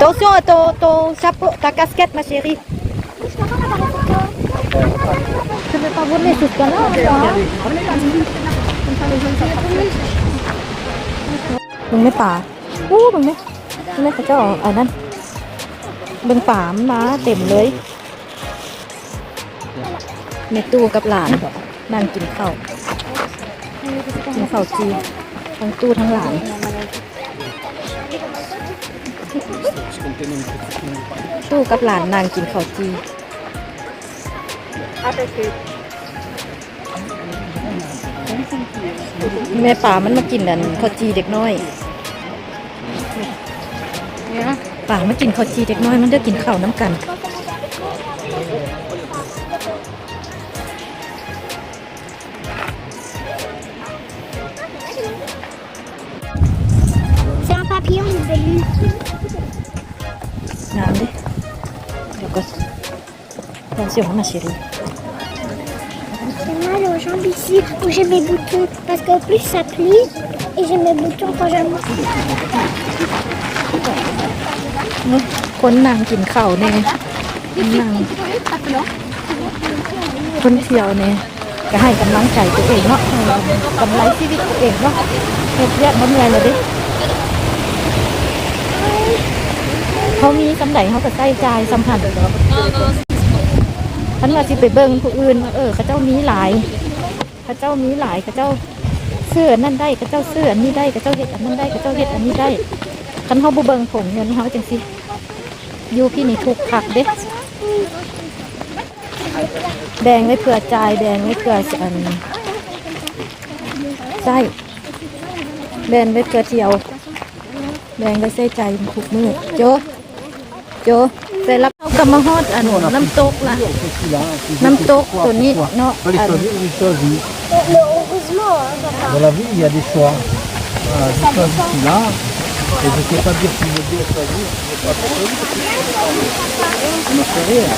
Attention à ton, ton chapeau, ta casquette, ma chérie. Je ne vais pas voler jusqu'à là. hein. มึงไม่ป่าอู้มึงไม่ไม่เขาจ้าอันนั้นเบิ่งป่ามมาเต็มเลยในตู้กับหลานนั่งกินข้าวกินข้าวจีทั้งตู้ทั้งหลาน ตู้กับหลานนางกินข้าวจีแม่ป่ามันมากินอันข้าวจีเด็กน้อยป่ามากินข้าวจีเด็กน้อยมันได้กินข้าวน้ำกัน งามดิเดี๋ยวก็ตอนเสียงมาเชรี J'ai mal aux jambes ici où j'ai mes boutons parce qu'en plus ça plie et j'ai mes boutons quand je marche. คนนางกินข้าวแน่นางคนเที่ยวแน่ก็ให้กำลังใจตัวเองเนาะให้กำไรชีวิตตัวเองเนาะเฮ็ดเรียกมันเหนื่อยเลยเดิ เขามีสำใดเขาก็ใส่ใจายสำคัญท่านว่าสิไปเบิ่งผู้อื่นเออเขาเจ้ามีหลายเขาเจ้ามีหลายเขาเจ้าเสื้อนั่นได้เขาเจ้าเสื้อนนี้ได้เขาเจ้าเฮ็ดอันนั้นได้เขาเจ้าเฮ็ดอันนี้ได้คันเขาบ่เบิ่งผงเงินเขาจังสิอยู่พี่นี่ถูกคักเด้แดงไว้เผื่อจายแดงไว้เผื่ออันใส่แดงไว้เผื่อเที่ยวแดงไว้ใส่ใจทุกมือโจ โจใส่รับเอากำมาฮอดอันน้ำตกล่ะ น้ำตกตัวนี้เนาะอัน Dans la vie, il y a des choix. Voilà, j'ai choisi celui-là. Et je ne sais pas dire si je veux bien choisir. Je sais pas trop choisir. Ça me fait rire.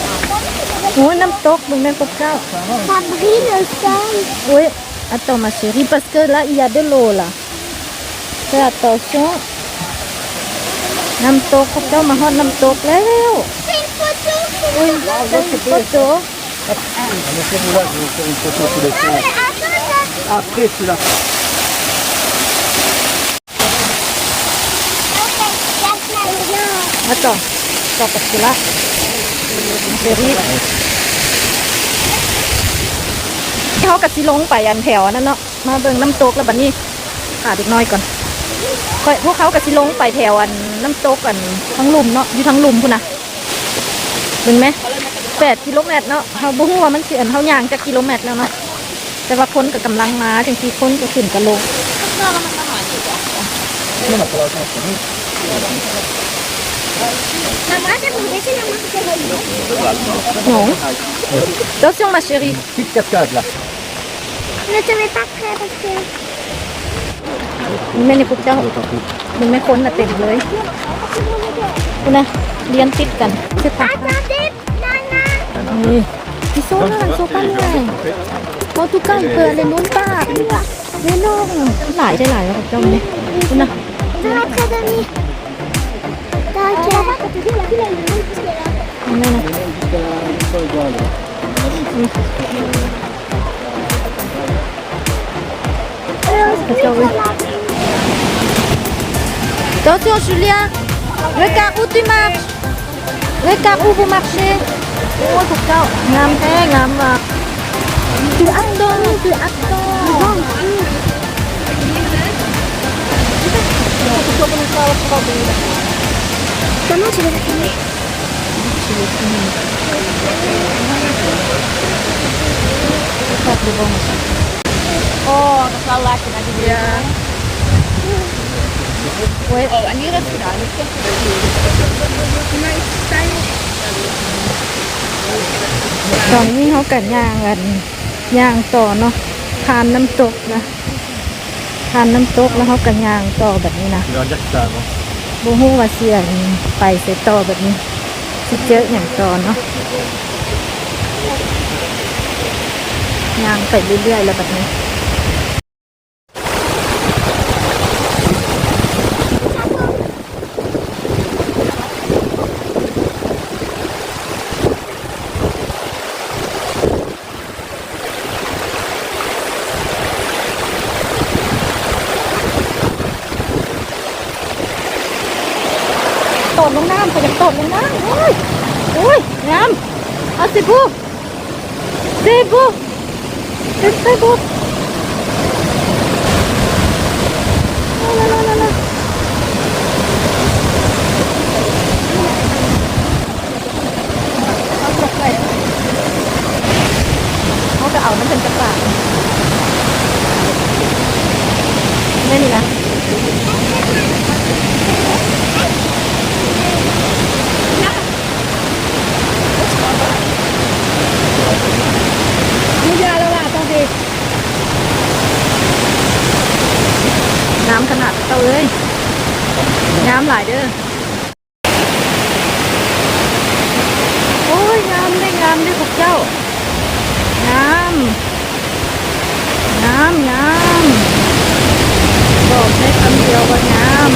โอ้ยน้ำตกมึงแม่พบเจ้า Ça brille le sol. Oui, attends ma chérie, parce que là il y a de l'eau là. Fais attention. น้ำตกพบเจ้ามาฮอดน้ำตกแล้ว C'est une photo. อุ้ยเป็นโฟโต้ Laissez-moi là, je vais faire une photo tous les jours. Mais attends, ça. Après, celui-là. Attends, attends parce que là, ma chérie เขากะสิลงไปอันแถวนั้นเนาะมาเบิ่งน้ำตกแล้วบัดนี้หาเด็กน้อยก่อน ข้อยพวกเขากะสิลงไปแถวอันน้ำตกอันทั้งลุมเนาะอยู่ทั้งลุมพุ่นนะเบิ่งไหมแปดกิโลเมตรเนาะเขาบ่ฮู้ว่ามันสิอันเขาย่างจักกิโลเมตรแล้วเนาะแต่ว่าคนก็กำลังมาจังซี่คนก็ขึ้นก็ลง Maman, ça me laisse la main. หง Attention ma chérie Petite cascade là. Ne te mets pas près parce que. มันไม่ในพวกเจ้ามึงไม่ค้นน่ะเต็มเลยคุณนะเรียนติดกันใช่ปะ Attendez, Nana. นี่พี่โซ่น่าโซ่ป้าเลยโมทุกกันเปิดเลยนู้นป้าเล่นน้องหลายได้หลายแล้วกับเจ้าเนี่ยคุณนะ Dans l'académie. T'inquiète. นี่นะกับเจ้าเว้ย Attention Julien Regarde où tu marches Regarde où vous marchez โอ้ยพวกเจ้างามแท้งามว่ะดูอัดดงดูอัดดง Comment tu veux la filmer Oh, dat is wel lekker met die Ja. Oh, en hier heb je gedaan. Dit komt Maar ik sta hier. ตอนนี้เขากันย่างกันย่างต่อเนาะทานน้ำตกนะทานน้ำตกแล้วเขากันย่างต่อแบบนี้นะ Tu vas dire que ça avant. บูฮู้ว่าเสียงไปเสร็จต่อแบบนี้สิเจออย่างต่อเนาะย่างไปเรื่อยๆแล้วแบบนี้ ดลงน้ำเขาอยากโตดลงน้ำโอ้ยโอ้ยน้ำเอาสิพูสิพูสิสิพูล เอาเอ้ยน้ำหลายเด้อ โอ้ยงามได้งามได้พวกเจ้างามงามงามบอกให้คำเดียวว่างาม